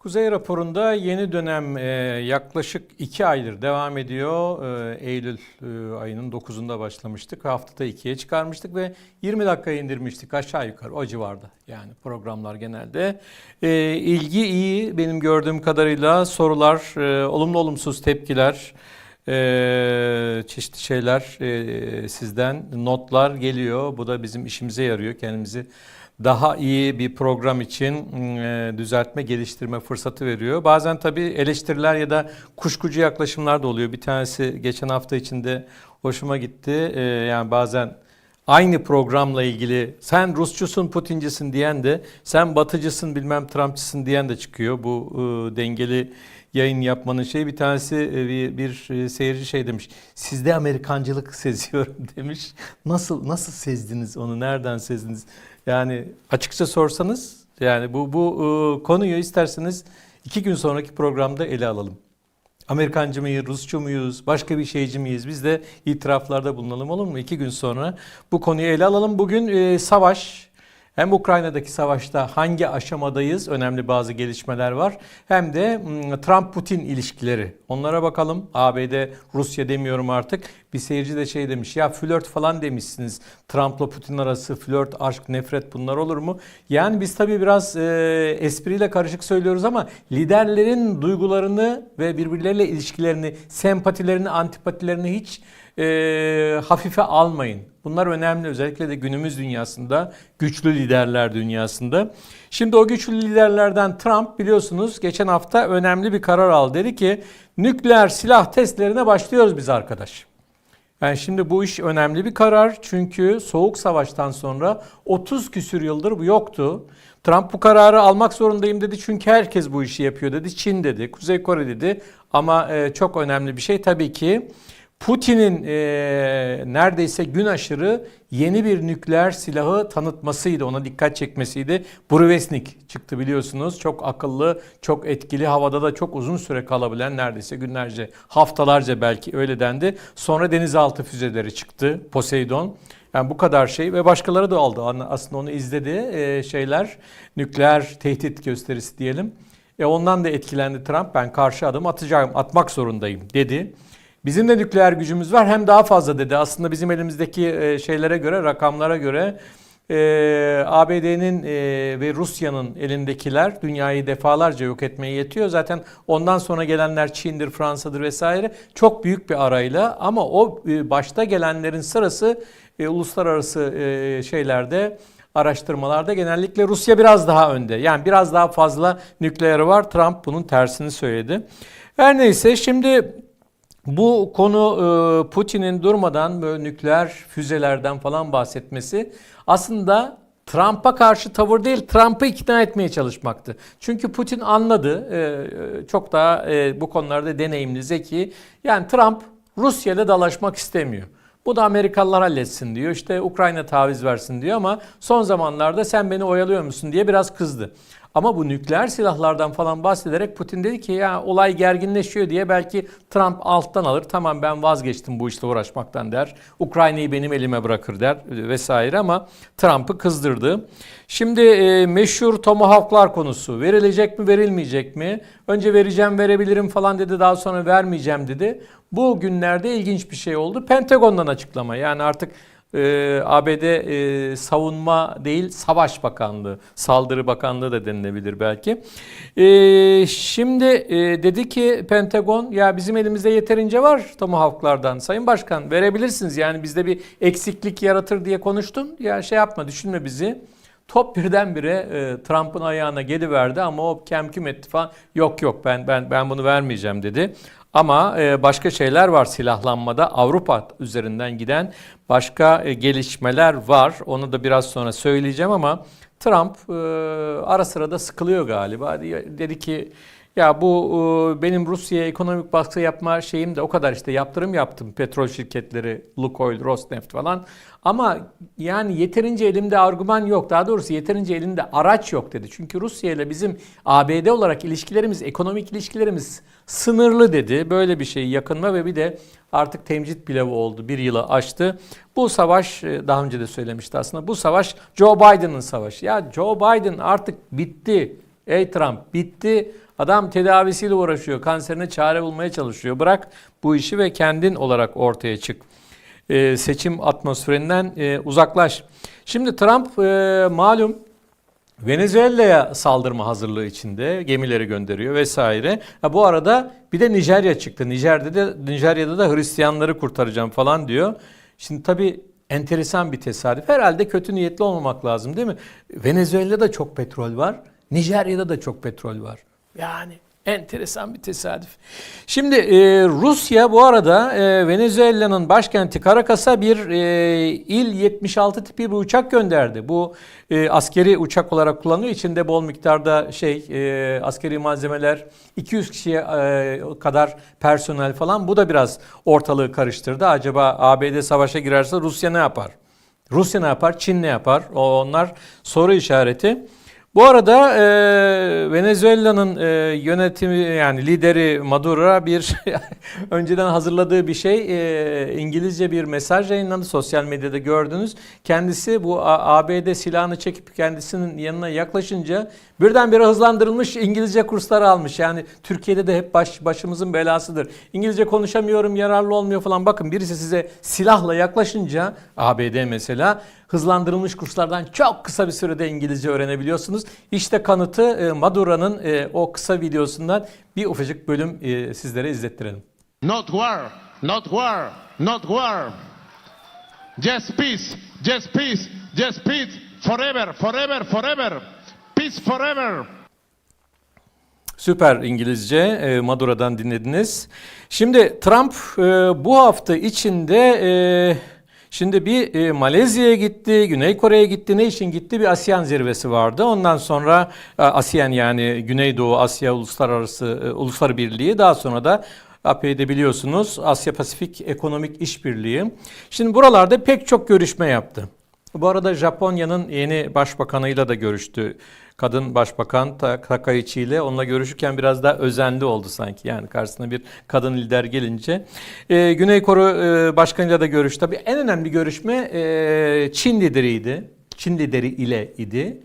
Kuzey raporunda yeni dönem e, yaklaşık 2 aydır devam ediyor. E, Eylül e, ayının 9'unda başlamıştık. Haftada 2'ye çıkarmıştık ve 20 dakika indirmiştik aşağı yukarı o civarda. Yani programlar genelde. İlgi iyi benim gördüğüm kadarıyla sorular, olumlu olumsuz tepkiler, çeşitli şeyler sizden notlar geliyor. Bu da bizim işimize yarıyor. Kendimizi daha iyi bir program için e, düzeltme, geliştirme fırsatı veriyor. Bazen tabii eleştiriler ya da kuşkucu yaklaşımlar da oluyor. Bir tanesi geçen hafta içinde hoşuma gitti. Yani bazen aynı programla ilgili sen Rusçusun, Putincisin diyen de sen Batıcısın, bilmem Trumpçısın diyen de çıkıyor. Bu e, dengeli yayın yapmanın şeyi bir tanesi e, bir, bir e, seyirci şey demiş. Sizde Amerikancılık seziyorum demiş. Nasıl nasıl sezdiniz onu? Nereden sezdiniz? Yani açıkça sorsanız yani bu bu e, konuyu isterseniz iki gün sonraki programda ele alalım. Amerikancı mıyız, Rusçu muyuz, başka bir şeyci miyiz? Biz de itiraflarda bulunalım olur mu? İki gün sonra bu konuyu ele alalım. Bugün e, savaş, hem Ukrayna'daki savaşta hangi aşamadayız? Önemli bazı gelişmeler var. Hem de Trump-Putin ilişkileri. Onlara bakalım. ABD, Rusya demiyorum artık. Bir seyirci de şey demiş. Ya flört falan demişsiniz. Trump'la Putin arası flört, aşk, nefret bunlar olur mu? Yani biz tabii biraz e, espriyle karışık söylüyoruz ama liderlerin duygularını ve birbirleriyle ilişkilerini, sempatilerini, antipatilerini hiç e, hafife almayın. Bunlar önemli özellikle de günümüz dünyasında, güçlü liderler dünyasında. Şimdi o güçlü liderlerden Trump biliyorsunuz geçen hafta önemli bir karar aldı. Dedi ki nükleer silah testlerine başlıyoruz biz arkadaş. Yani şimdi bu iş önemli bir karar çünkü soğuk savaştan sonra 30 küsür yıldır bu yoktu. Trump bu kararı almak zorundayım dedi çünkü herkes bu işi yapıyor dedi. Çin dedi, Kuzey Kore dedi ama e, çok önemli bir şey tabii ki Putin'in e, neredeyse gün aşırı yeni bir nükleer silahı tanıtmasıydı. Ona dikkat çekmesiydi. Bruvesnik çıktı biliyorsunuz. Çok akıllı, çok etkili, havada da çok uzun süre kalabilen neredeyse günlerce, haftalarca belki öyle dendi. Sonra denizaltı füzeleri çıktı. Poseidon. Yani bu kadar şey ve başkaları da aldı. Aslında onu izledi e, şeyler. Nükleer tehdit gösterisi diyelim. E ondan da etkilendi Trump. Ben karşı adım atacağım, atmak zorundayım dedi. Bizim de nükleer gücümüz var hem daha fazla dedi. Aslında bizim elimizdeki e, şeylere göre, rakamlara göre e, ABD'nin e, ve Rusya'nın elindekiler dünyayı defalarca yok etmeye yetiyor. Zaten ondan sonra gelenler Çin'dir, Fransa'dır vesaire çok büyük bir arayla ama o başta gelenlerin sırası uluslararası şeylerde araştırmalarda genellikle Rusya biraz daha önde. Yani biraz daha fazla nükleeri var. Trump bunun tersini söyledi. Her neyse şimdi bu konu e, Putin'in durmadan böyle nükleer füzelerden falan bahsetmesi aslında Trump'a karşı tavır değil, Trump'ı ikna etmeye çalışmaktı. Çünkü Putin anladı, e, çok daha e, bu konularda deneyimli, zeki. Yani Trump Rusya ile dalaşmak istemiyor. Bu da Amerikalılar halletsin diyor. İşte Ukrayna taviz versin diyor ama son zamanlarda sen beni oyalıyor musun diye biraz kızdı. Ama bu nükleer silahlardan falan bahsederek Putin dedi ki ya olay gerginleşiyor diye belki Trump alttan alır. Tamam ben vazgeçtim bu işle uğraşmaktan der. Ukrayna'yı benim elime bırakır der vesaire ama Trump'ı kızdırdı. Şimdi e, meşhur Tomahawk'lar konusu verilecek mi verilmeyecek mi? Önce vereceğim verebilirim falan dedi daha sonra vermeyeceğim dedi. Bu günlerde ilginç bir şey oldu. Pentagon'dan açıklama yani artık e, ABD e, Savunma değil Savaş Bakanlığı, Saldırı Bakanlığı da denilebilir belki. E, şimdi e, dedi ki Pentagon ya bizim elimizde yeterince var Tomahawk'lardan Sayın Başkan verebilirsiniz. Yani bizde bir eksiklik yaratır diye konuştun. Ya şey yapma düşünme bizi. Top birdenbire e, Trump'ın ayağına geliverdi ama o kemküm etti falan. Yok yok ben ben ben bunu vermeyeceğim dedi. Ama e, başka şeyler var silahlanmada Avrupa üzerinden giden başka e, gelişmeler var. Onu da biraz sonra söyleyeceğim ama Trump e, ara sıra da sıkılıyor galiba. Dedi ki ya bu benim Rusya'ya ekonomik baskı yapma şeyim de o kadar işte yaptırım yaptım petrol şirketleri Lukoil, Rosneft falan. Ama yani yeterince elimde argüman yok. Daha doğrusu yeterince elimde araç yok dedi. Çünkü Rusya ile bizim ABD olarak ilişkilerimiz, ekonomik ilişkilerimiz sınırlı dedi. Böyle bir şey yakınma ve bir de artık temcit pilavı oldu. Bir yılı aştı. Bu savaş daha önce de söylemişti aslında. Bu savaş Joe Biden'ın savaşı. Ya Joe Biden artık bitti. Ey Trump bitti. Adam tedavisiyle uğraşıyor. Kanserine çare bulmaya çalışıyor. Bırak bu işi ve kendin olarak ortaya çık. Ee, seçim atmosferinden e, uzaklaş. Şimdi Trump e, malum Venezuela'ya saldırma hazırlığı içinde gemileri gönderiyor vesaire. Ha, bu arada bir de Nijerya çıktı. Nijer'de de Nijerya'da da Hristiyanları kurtaracağım falan diyor. Şimdi tabii enteresan bir tesadüf. Herhalde kötü niyetli olmamak lazım değil mi? Venezuela'da çok petrol var. Nijerya'da da çok petrol var. Yani enteresan bir tesadüf. Şimdi e, Rusya bu arada e, Venezuela'nın başkenti Caracas'a bir e, Il 76 tipi bir uçak gönderdi. Bu e, askeri uçak olarak kullanılıyor. İçinde bol miktarda şey e, askeri malzemeler, 200 kişiye e, kadar personel falan. Bu da biraz ortalığı karıştırdı. Acaba ABD savaşa girerse Rusya ne yapar? Rusya ne yapar? Çin ne yapar? Onlar soru işareti. Bu arada e, Venezuela'nın e, yönetimi yani lideri Maduro bir önceden hazırladığı bir şey e, İngilizce bir mesaj yayınlandı sosyal medyada gördünüz. Kendisi bu ABD silahını çekip kendisinin yanına yaklaşınca birdenbire hızlandırılmış İngilizce kursları almış. Yani Türkiye'de de hep baş, başımızın belasıdır. İngilizce konuşamıyorum yararlı olmuyor falan. Bakın birisi size silahla yaklaşınca ABD mesela hızlandırılmış kurslardan çok kısa bir sürede İngilizce öğrenebiliyorsunuz. İşte kanıtı e, Maduro'nun e, o kısa videosundan bir ufacık bölüm e, sizlere izlettirelim. Not war, not war, not war. Just peace, just peace, just peace. Forever, forever, forever. Peace forever. Süper İngilizce Maduro'dan dinlediniz. Şimdi Trump bu hafta içinde şimdi bir e, Malezya'ya gitti, Güney Kore'ye gitti. Ne için gitti? Bir ASEAN zirvesi vardı. Ondan sonra e, ASEAN yani Güneydoğu Asya Uluslararası e, Uluslar Birliği daha sonra da AP'de biliyorsunuz Asya Pasifik Ekonomik İşbirliği. Şimdi buralarda pek çok görüşme yaptı. Bu arada Japonya'nın yeni başbakanıyla da görüştü. Kadın başbakan Ta- Takaichi ile onunla görüşürken biraz daha özenli oldu sanki. Yani karşısına bir kadın lider gelince. Ee, Güney Kore e, başkanıyla da görüştü. Tabii en önemli görüşme e, Çin lideriydi. Çin lideri ile idi.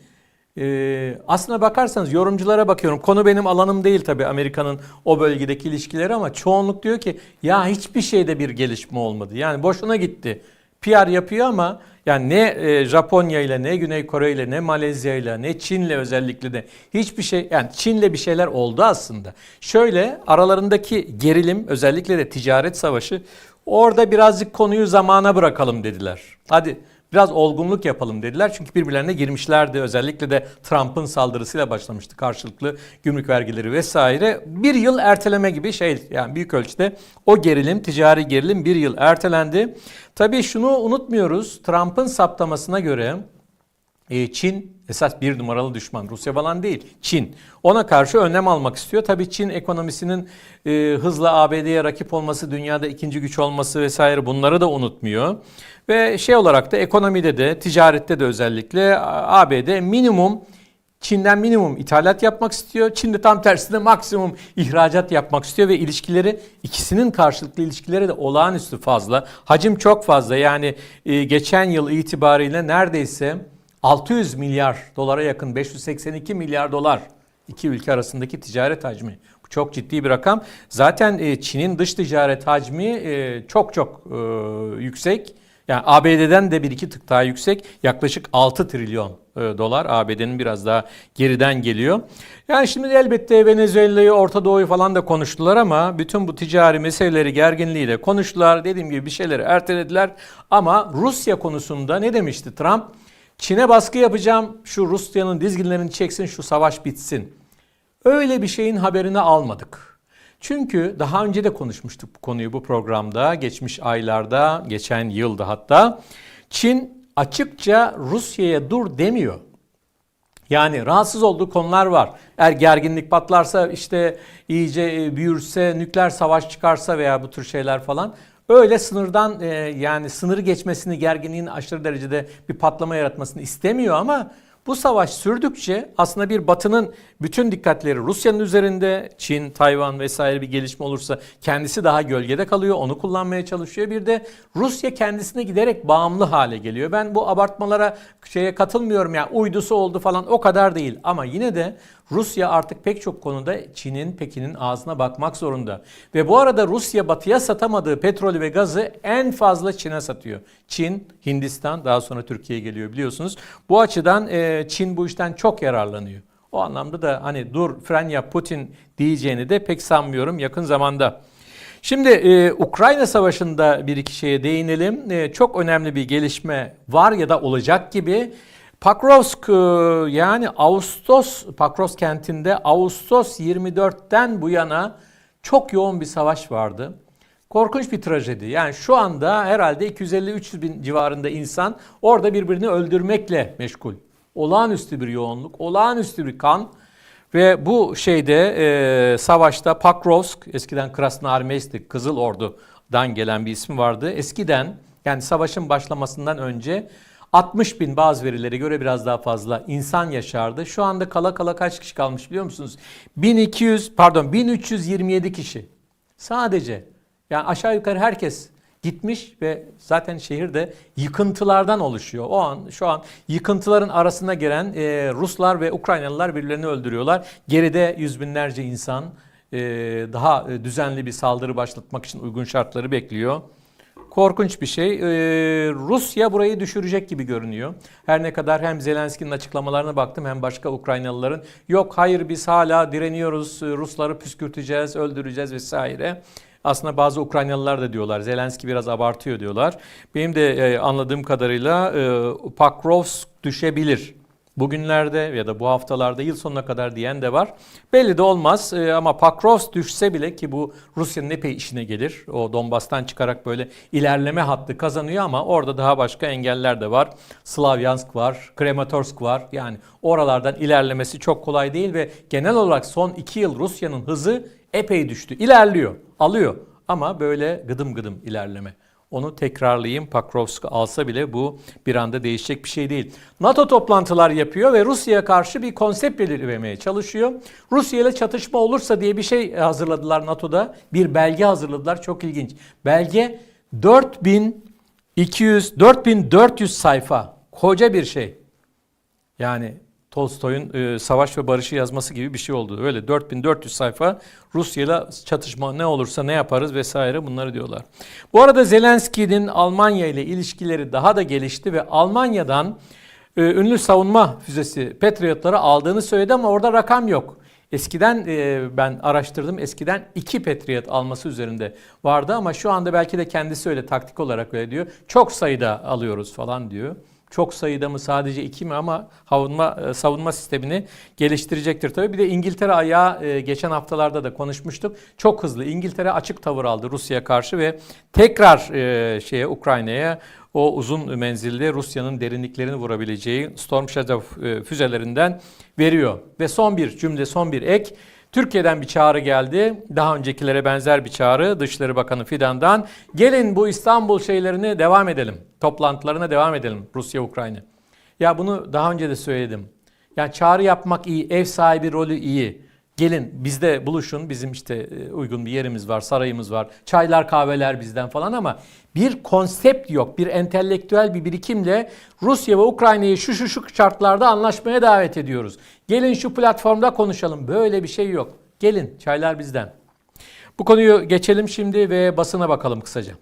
Ee, aslına bakarsanız yorumculara bakıyorum. Konu benim alanım değil tabii Amerika'nın o bölgedeki ilişkileri ama çoğunluk diyor ki ya hiçbir şeyde bir gelişme olmadı. Yani boşuna gitti. PR yapıyor ama yani ne e, Japonya ile ne Güney Kore ile ne Malezya ile ne Çin'le özellikle de hiçbir şey yani Çin'le bir şeyler oldu aslında. Şöyle aralarındaki gerilim özellikle de ticaret savaşı orada birazcık konuyu zamana bırakalım dediler. Hadi biraz olgunluk yapalım dediler. Çünkü birbirlerine girmişlerdi. Özellikle de Trump'ın saldırısıyla başlamıştı karşılıklı gümrük vergileri vesaire. Bir yıl erteleme gibi şey yani büyük ölçüde o gerilim, ticari gerilim bir yıl ertelendi. Tabii şunu unutmuyoruz. Trump'ın saptamasına göre e, Çin esas bir numaralı düşman. Rusya falan değil. Çin. Ona karşı önlem almak istiyor. Tabii Çin ekonomisinin e, hızla ABD'ye rakip olması, dünyada ikinci güç olması vesaire bunları da unutmuyor. Ve şey olarak da ekonomide de, ticarette de özellikle ABD minimum Çin'den minimum ithalat yapmak istiyor. Çin de tam tersine maksimum ihracat yapmak istiyor ve ilişkileri ikisinin karşılıklı ilişkileri de olağanüstü fazla. Hacim çok fazla. Yani e, geçen yıl itibariyle neredeyse 600 milyar dolara yakın 582 milyar dolar iki ülke arasındaki ticaret hacmi. Bu çok ciddi bir rakam. Zaten e, Çin'in dış ticaret hacmi e, çok çok e, yüksek. Yani ABD'den de bir iki tık daha yüksek. Yaklaşık 6 trilyon dolar. ABD'nin biraz daha geriden geliyor. Yani şimdi elbette Venezuela'yı, Orta Doğu'yu falan da konuştular ama bütün bu ticari meseleleri, gerginliği de konuştular. Dediğim gibi bir şeyleri ertelediler. Ama Rusya konusunda ne demişti Trump? Çin'e baskı yapacağım, şu Rusya'nın dizginlerini çeksin, şu savaş bitsin. Öyle bir şeyin haberini almadık. Çünkü daha önce de konuşmuştuk bu konuyu bu programda, geçmiş aylarda, geçen yılda hatta. Çin açıkça Rusya'ya dur demiyor. Yani rahatsız olduğu konular var. Eğer gerginlik patlarsa işte iyice e, büyürse, nükleer savaş çıkarsa veya bu tür şeyler falan öyle sınırdan e, yani sınırı geçmesini, gerginliğin aşırı derecede bir patlama yaratmasını istemiyor ama bu savaş sürdükçe aslında bir Batı'nın bütün dikkatleri Rusya'nın üzerinde, Çin, Tayvan vesaire bir gelişme olursa kendisi daha gölgede kalıyor, onu kullanmaya çalışıyor. Bir de Rusya kendisine giderek bağımlı hale geliyor. Ben bu abartmalara şeye katılmıyorum ya uydusu oldu falan o kadar değil ama yine de Rusya artık pek çok konuda Çin'in, Pekin'in ağzına bakmak zorunda. Ve bu arada Rusya batıya satamadığı petrolü ve gazı en fazla Çin'e satıyor. Çin, Hindistan daha sonra Türkiye'ye geliyor biliyorsunuz. Bu açıdan e, Çin bu işten çok yararlanıyor. O anlamda da hani dur fren yap Putin diyeceğini de pek sanmıyorum yakın zamanda. Şimdi e, Ukrayna Savaşı'nda bir iki şeye değinelim. E, çok önemli bir gelişme var ya da olacak gibi. Pakrovsk e, yani Ağustos, Pakrovsk kentinde Ağustos 24'ten bu yana çok yoğun bir savaş vardı. Korkunç bir trajedi. Yani şu anda herhalde 250-300 bin civarında insan orada birbirini öldürmekle meşgul. Olağanüstü bir yoğunluk, olağanüstü bir kan. Ve bu şeyde e, savaşta Pakrovsk, eskiden Krasnoarmeysk'ti, Kızıl Ordu'dan gelen bir ismi vardı. Eskiden yani savaşın başlamasından önce 60 bin bazı verilere göre biraz daha fazla insan yaşardı. Şu anda kala kala kaç kişi kalmış biliyor musunuz? 1200 pardon 1327 kişi. Sadece yani aşağı yukarı herkes gitmiş ve zaten şehir de yıkıntılardan oluşuyor. O an şu an yıkıntıların arasına giren e, Ruslar ve Ukraynalılar birbirlerini öldürüyorlar. Geride yüz binlerce insan e, daha e, düzenli bir saldırı başlatmak için uygun şartları bekliyor. Korkunç bir şey. Ee, Rusya burayı düşürecek gibi görünüyor. Her ne kadar hem Zelenski'nin açıklamalarına baktım hem başka Ukraynalıların yok hayır biz hala direniyoruz, Rusları püskürteceğiz, öldüreceğiz vesaire. Aslında bazı Ukraynalılar da diyorlar Zelenski biraz abartıyor diyorlar. Benim de e, anladığım kadarıyla e, Pakrovsk düşebilir. Bugünlerde ya da bu haftalarda yıl sonuna kadar diyen de var. Belli de olmaz Ee, ama Pakrovsk düşse bile ki bu Rusya'nın epey işine gelir. O Donbas'tan çıkarak böyle ilerleme hattı kazanıyor ama orada daha başka engeller de var. Slavyansk var, Krematorsk var. Yani oralardan ilerlemesi çok kolay değil ve genel olarak son iki yıl Rusya'nın hızı epey düştü. İlerliyor, alıyor ama böyle gıdım gıdım ilerleme. Onu tekrarlayayım. Pakrovsk alsa bile bu bir anda değişecek bir şey değil. NATO toplantılar yapıyor ve Rusya'ya karşı bir konsept belirlemeye çalışıyor. Rusya ile çatışma olursa diye bir şey hazırladılar NATO'da. Bir belge hazırladılar. Çok ilginç. Belge 4200 4400 sayfa. Koca bir şey. Yani Tolstoy'un e, Savaş ve Barış'ı yazması gibi bir şey oldu. Öyle 4400 sayfa Rusya'yla çatışma ne olursa ne yaparız vesaire bunları diyorlar. Bu arada Zelenski'nin Almanya ile ilişkileri daha da gelişti ve Almanya'dan e, ünlü savunma füzesi Patriot'ları aldığını söyledi ama orada rakam yok. Eskiden e, ben araştırdım. Eskiden iki Patriot alması üzerinde vardı ama şu anda belki de kendisi öyle taktik olarak öyle diyor. Çok sayıda alıyoruz falan diyor. Çok sayıda mı sadece iki mi ama savunma, e, savunma sistemini geliştirecektir tabii. Bir de İngiltere ayağı e, geçen haftalarda da konuşmuştuk. Çok hızlı. İngiltere açık tavır aldı Rusya'ya karşı ve tekrar e, şeye Ukrayna'ya o uzun menzilli Rusya'nın derinliklerini vurabileceği Storm Shadow füzelerinden veriyor. Ve son bir cümle, son bir ek. Türkiye'den bir çağrı geldi. Daha öncekilere benzer bir çağrı Dışişleri Bakanı Fidan'dan. Gelin bu İstanbul şeylerini devam edelim. Toplantılarına devam edelim Rusya-Ukrayna. Ya bunu daha önce de söyledim. Ya çağrı yapmak iyi, ev sahibi rolü iyi. Gelin bizde buluşun. Bizim işte e, uygun bir yerimiz var, sarayımız var. Çaylar, kahveler bizden falan ama bir konsept yok. Bir entelektüel bir birikimle Rusya ve Ukrayna'yı şu şu şu şartlarda anlaşmaya davet ediyoruz. Gelin şu platformda konuşalım. Böyle bir şey yok. Gelin çaylar bizden. Bu konuyu geçelim şimdi ve basına bakalım kısaca.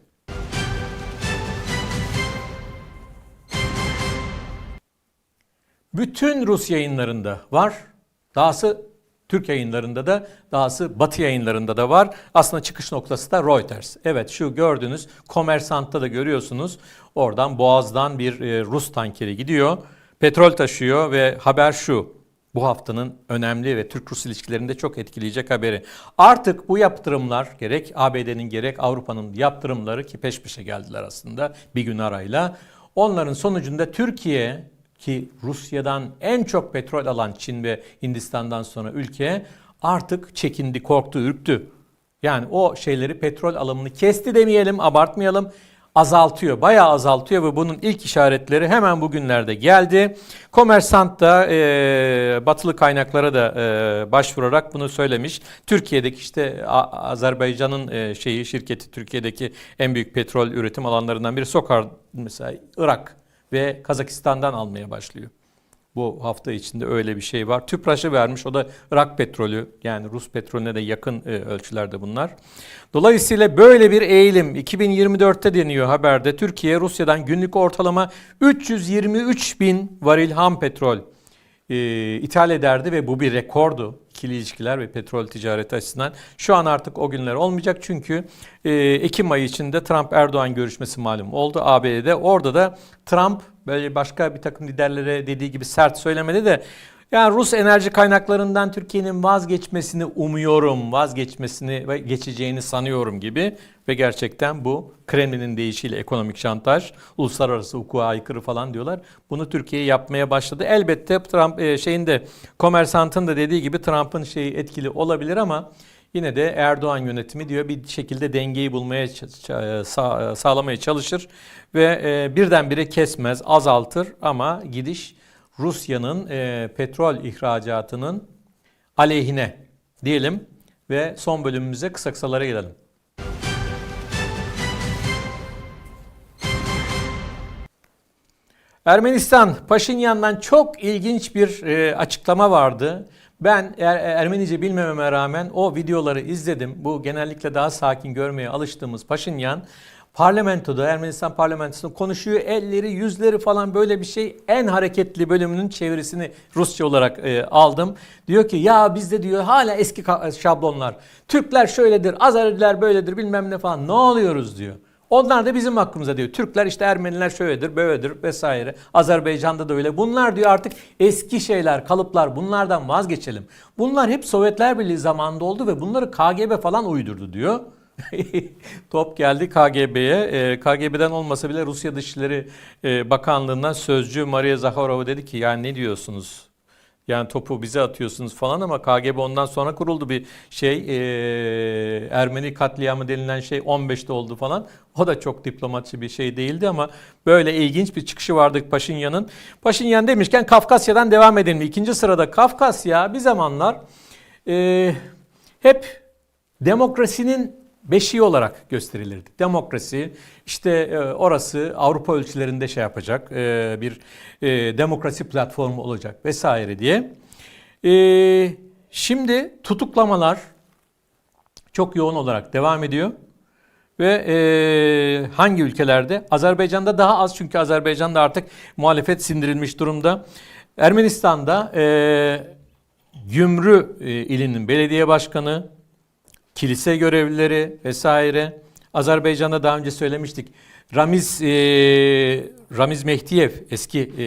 Bütün Rus yayınlarında var. Dahası Türk yayınlarında da, dahası Batı yayınlarında da var. Aslında çıkış noktası da Reuters. Evet şu gördüğünüz Komersant'ta da görüyorsunuz. Oradan Boğaz'dan bir e, Rus tankeri gidiyor. Petrol taşıyor ve haber şu. Bu haftanın önemli ve Türk-Rus ilişkilerinde çok etkileyecek haberi. Artık bu yaptırımlar gerek ABD'nin gerek Avrupa'nın yaptırımları ki peş peşe geldiler aslında bir gün arayla. Onların sonucunda Türkiye ki Rusya'dan en çok petrol alan Çin ve Hindistan'dan sonra ülke artık çekindi, korktu, ürktü. Yani o şeyleri petrol alımını kesti demeyelim, abartmayalım. Azaltıyor, bayağı azaltıyor ve bunun ilk işaretleri hemen bugünlerde geldi. Komersant da e, batılı kaynaklara da e, başvurarak bunu söylemiş. Türkiye'deki işte Azerbaycan'ın e, şeyi şirketi Türkiye'deki en büyük petrol üretim alanlarından biri Sokar mesela Irak ve Kazakistan'dan almaya başlıyor. Bu hafta içinde öyle bir şey var. TÜPRAŞ'ı vermiş. O da Irak petrolü yani Rus petrolüne de yakın e, ölçülerde bunlar. Dolayısıyla böyle bir eğilim 2024'te deniyor haberde. Türkiye Rusya'dan günlük ortalama 323 bin varil ham petrol e, ithal ederdi ve bu bir rekordu. İkili ilişkiler ve petrol ticareti açısından. Şu an artık o günler olmayacak çünkü e, Ekim ayı içinde Trump-Erdoğan görüşmesi malum oldu ABD'de. Orada da Trump böyle başka bir takım liderlere dediği gibi sert söylemedi de yani Rus enerji kaynaklarından Türkiye'nin vazgeçmesini umuyorum, vazgeçmesini ve geçeceğini sanıyorum gibi ve gerçekten bu Kremlin'in deyişiyle ekonomik şantaj, uluslararası hukuka aykırı falan diyorlar. Bunu Türkiye yapmaya başladı. Elbette Trump e, şeyinde Komersant'ın da dediği gibi Trump'ın şeyi etkili olabilir ama yine de Erdoğan yönetimi diyor bir şekilde dengeyi bulmaya ç- sağ- sağlamaya çalışır ve e, birdenbire kesmez, azaltır ama gidiş Rusya'nın e, petrol ihracatının aleyhine diyelim ve son bölümümüze kısa kısalara gelelim. Ermenistan, Paşinyan'dan çok ilginç bir e, açıklama vardı. Ben er, Ermenice bilmememe rağmen o videoları izledim. Bu genellikle daha sakin görmeye alıştığımız Paşinyan parlamentoda, Ermenistan parlamentosunda konuşuyor. Elleri, yüzleri falan böyle bir şey. En hareketli bölümünün çevirisini Rusça olarak e, aldım. Diyor ki ya bizde diyor hala eski ka- şablonlar. Türkler şöyledir, Azeriler böyledir bilmem ne falan. Ne oluyoruz diyor. Onlar da bizim hakkımıza diyor. Türkler işte Ermeniler şöyledir, böyledir vesaire. Azerbaycan'da da öyle. Bunlar diyor artık eski şeyler, kalıplar. Bunlardan vazgeçelim. Bunlar hep Sovyetler Birliği zamanında oldu ve bunları KGB falan uydurdu diyor. Top geldi KGB'ye. Ee, KGB'den olmasa bile Rusya Dışişleri e, Bakanlığı'ndan sözcü Maria Zakharova dedi ki yani ne diyorsunuz? Yani topu bize atıyorsunuz falan ama KGB ondan sonra kuruldu bir şey e, Ermeni katliamı denilen şey 15'te oldu falan. O da çok diplomatçı bir şey değildi ama böyle ilginç bir çıkışı vardı Paşinyan'ın. Paşinyan demişken Kafkasya'dan devam edelim. İkinci sırada Kafkasya bir zamanlar e, hep demokrasinin beşiği olarak gösterilirdi. Demokrasi işte e, orası Avrupa ölçülerinde şey yapacak e, bir e, demokrasi platformu olacak vesaire diye. Şimdi tutuklamalar çok yoğun olarak devam ediyor. Ve e, hangi ülkelerde? Azerbaycan'da daha az çünkü Azerbaycan'da artık muhalefet sindirilmiş durumda. Ermenistan'da e, Gümrü e, ilinin belediye başkanı, kilise görevlileri vesaire. Azerbaycan'da daha önce söylemiştik. Ramiz e, Ramiz Mehdiyev eski e,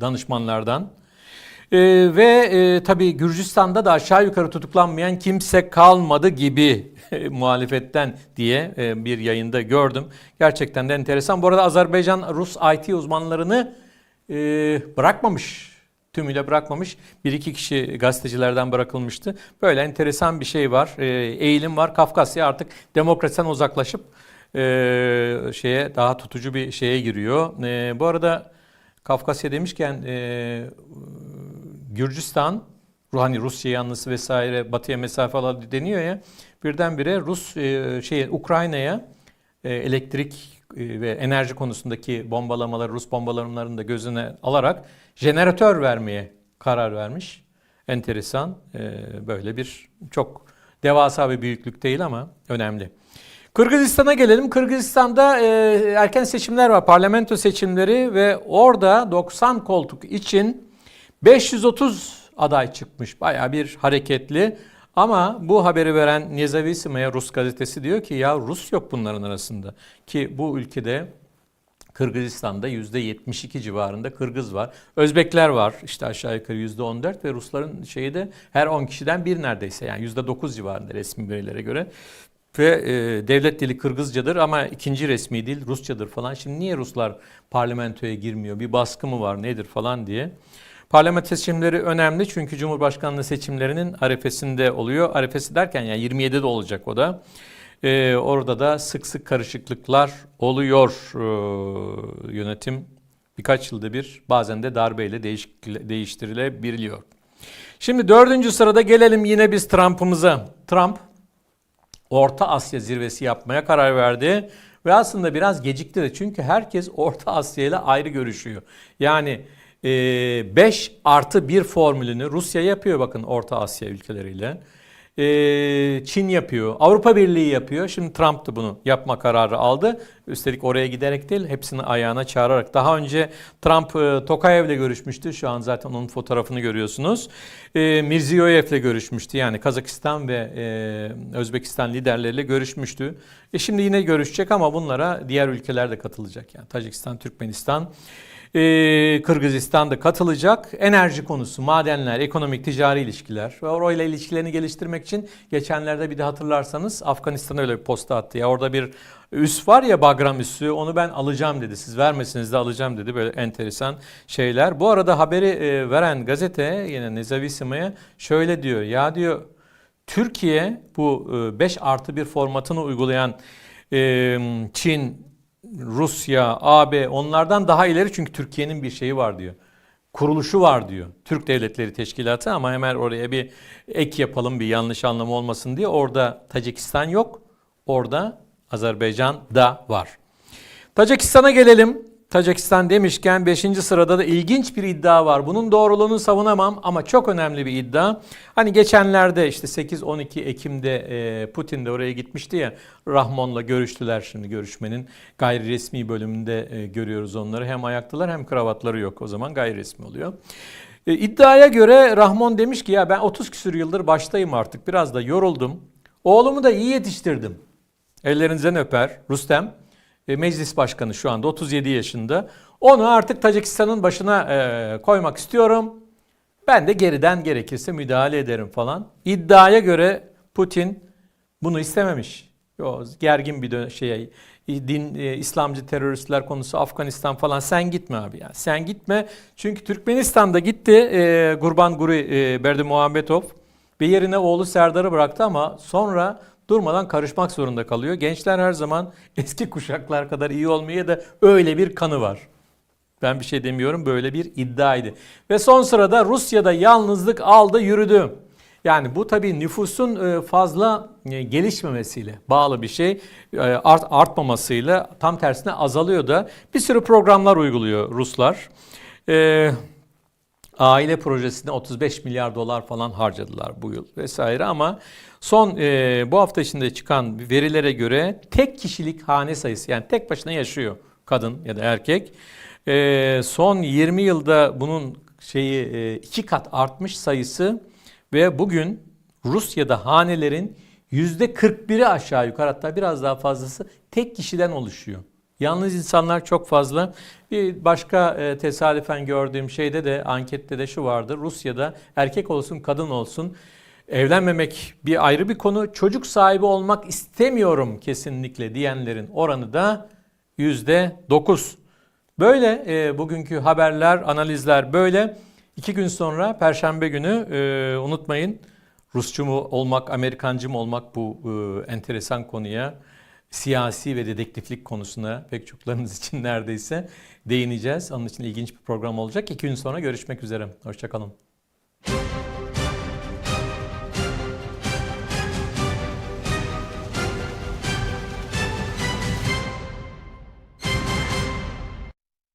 danışmanlardan. E, ve e, tabii Gürcistan'da da aşağı yukarı tutuklanmayan kimse kalmadı gibi muhalefetten diye e, bir yayında gördüm. Gerçekten de enteresan. Bu arada Azerbaycan Rus IT uzmanlarını e, bırakmamış tümüyle bırakmamış. Bir iki kişi gazetecilerden bırakılmıştı. Böyle enteresan bir şey var. E, eğilim var. Kafkasya artık demokrasiden uzaklaşıp e, şeye daha tutucu bir şeye giriyor. E, bu arada Kafkasya demişken e, Gürcistan, hani Rusya yanlısı vesaire batıya mesafe alanı deniyor ya. Birdenbire Rus e, şey Ukrayna'ya e, elektrik ve enerji konusundaki bombalamaları, Rus bombalamalarını da gözüne alarak jeneratör vermeye karar vermiş. Enteresan e, böyle bir çok devasa bir büyüklük değil ama önemli. Kırgızistan'a gelelim. Kırgızistan'da e, erken seçimler var, parlamento seçimleri ve orada 90 koltuk için 530 aday çıkmış. Baya bir hareketli. Ama bu haberi veren Nezavisimaya Rus gazetesi diyor ki ya Rus yok bunların arasında. Ki bu ülkede Kırgızistan'da %72 civarında Kırgız var. Özbekler var işte aşağı yukarı %14 ve Rusların şeyi de her 10 kişiden bir neredeyse yani %9 civarında resmi verilere göre. Ve e, devlet dili Kırgızcadır ama ikinci resmi dil Rusçadır falan. Şimdi niye Ruslar parlamentoya girmiyor? Bir baskı mı var nedir falan diye. Parlamento seçimleri önemli çünkü Cumhurbaşkanlığı seçimlerinin arefesinde oluyor. Arefesi derken yani 27'de olacak o da. Ee, orada da sık sık karışıklıklar oluyor. Ee, yönetim birkaç yılda bir bazen de darbeyle değiş, değiştirilebiliyor. Şimdi dördüncü sırada gelelim yine biz Trump'ımıza. Trump Orta Asya zirvesi yapmaya karar verdi. Ve aslında biraz gecikti de çünkü herkes Orta Asya ile ayrı görüşüyor. Yani 5 artı 1 formülünü Rusya yapıyor bakın Orta Asya ülkeleriyle. Ee, Çin yapıyor, Avrupa Birliği yapıyor. Şimdi Trump da bunu yapma kararı aldı. Üstelik oraya giderek değil, hepsini ayağına çağırarak. Daha önce Trump e, Tokayev'le görüşmüştü. Şu an zaten onun fotoğrafını görüyorsunuz. E, Mirziyoyev'le görüşmüştü. Yani Kazakistan ve e, Özbekistan liderleriyle görüşmüştü. E şimdi yine görüşecek ama bunlara diğer ülkeler de katılacak. Yani Tacikistan, Türkmenistan. Ee, Kırgızistan da katılacak. Enerji konusu, madenler, ekonomik, ticari ilişkiler. Ve orayla ilişkilerini geliştirmek için geçenlerde bir de hatırlarsanız Afganistan'a öyle bir posta attı. Ya orada bir üs var ya Bagram üssü onu ben alacağım dedi. Siz vermesiniz de alacağım dedi. Böyle enteresan şeyler. Bu arada haberi e, veren gazete yine Nezavisima'ya şöyle diyor. Ya diyor Türkiye bu 5 artı 1 formatını uygulayan e, Çin, Rusya, AB onlardan daha ileri çünkü Türkiye'nin bir şeyi var diyor. Kuruluşu var diyor. Türk Devletleri Teşkilatı ama hemen oraya bir ek yapalım bir yanlış anlamı olmasın diye. Orada Tacikistan yok. Orada Azerbaycan da var. Tacikistan'a gelelim. Tacikistan demişken 5. sırada da ilginç bir iddia var. Bunun doğruluğunu savunamam ama çok önemli bir iddia. Hani geçenlerde işte 8-12 Ekim'de e, Putin de oraya gitmişti ya Rahmon'la görüştüler şimdi görüşmenin gayri resmi bölümünde e, görüyoruz onları. Hem ayaktalar hem kravatları yok o zaman gayri resmi oluyor. E, iddiaya göre Rahmon demiş ki ya ben 30 küsür yıldır baştayım artık biraz da yoruldum. Oğlumu da iyi yetiştirdim. Ellerinizden öper Rustem. E, Meclis başkanı şu anda 37 yaşında. Onu artık Tacikistan'ın başına e, koymak istiyorum. Ben de geriden gerekirse müdahale ederim falan. İddiaya göre Putin bunu istememiş. O gergin bir şeye din e, İslamcı teröristler konusu Afganistan falan sen gitme abi ya. Sen gitme. Çünkü Türkmenistan'da gitti e, Gurban Guri e, Berdi Muhammedov ve yerine oğlu Serdar'ı bıraktı ama sonra durmadan karışmak zorunda kalıyor. Gençler her zaman eski kuşaklar kadar iyi olmaya da öyle bir kanı var. Ben bir şey demiyorum böyle bir iddiaydı. Ve son sırada Rusya'da yalnızlık aldı yürüdü. Yani bu tabii nüfusun e, fazla e, gelişmemesiyle bağlı bir şey. E, Art, artmamasıyla tam tersine azalıyor da bir sürü programlar uyguluyor Ruslar. E, aile projesine 35 milyar dolar falan harcadılar bu yıl vesaire ama son e, bu hafta içinde çıkan verilere göre tek kişilik hane sayısı yani tek başına yaşıyor kadın ya da erkek. E, son 20 yılda bunun şeyi e, iki kat artmış sayısı ve bugün Rusya'da hanelerin yüzde 41'i aşağı yukarı hatta biraz daha fazlası tek kişiden oluşuyor. Yalnız insanlar çok fazla. Bir başka e, tesadüfen gördüğüm şeyde de ankette de şu vardı. Rusya'da erkek olsun kadın olsun evlenmemek bir ayrı bir konu. Çocuk sahibi olmak istemiyorum kesinlikle diyenlerin oranı da yüzde dokuz. Böyle e, bugünkü haberler, analizler böyle. İki gün sonra Perşembe günü e, unutmayın Rusçu mu olmak, Amerikancı mı olmak bu e, enteresan konuya siyasi ve dedektiflik konusuna pek çoklarınız için neredeyse değineceğiz. Onun için ilginç bir program olacak. İki gün sonra görüşmek üzere. Hoşçakalın.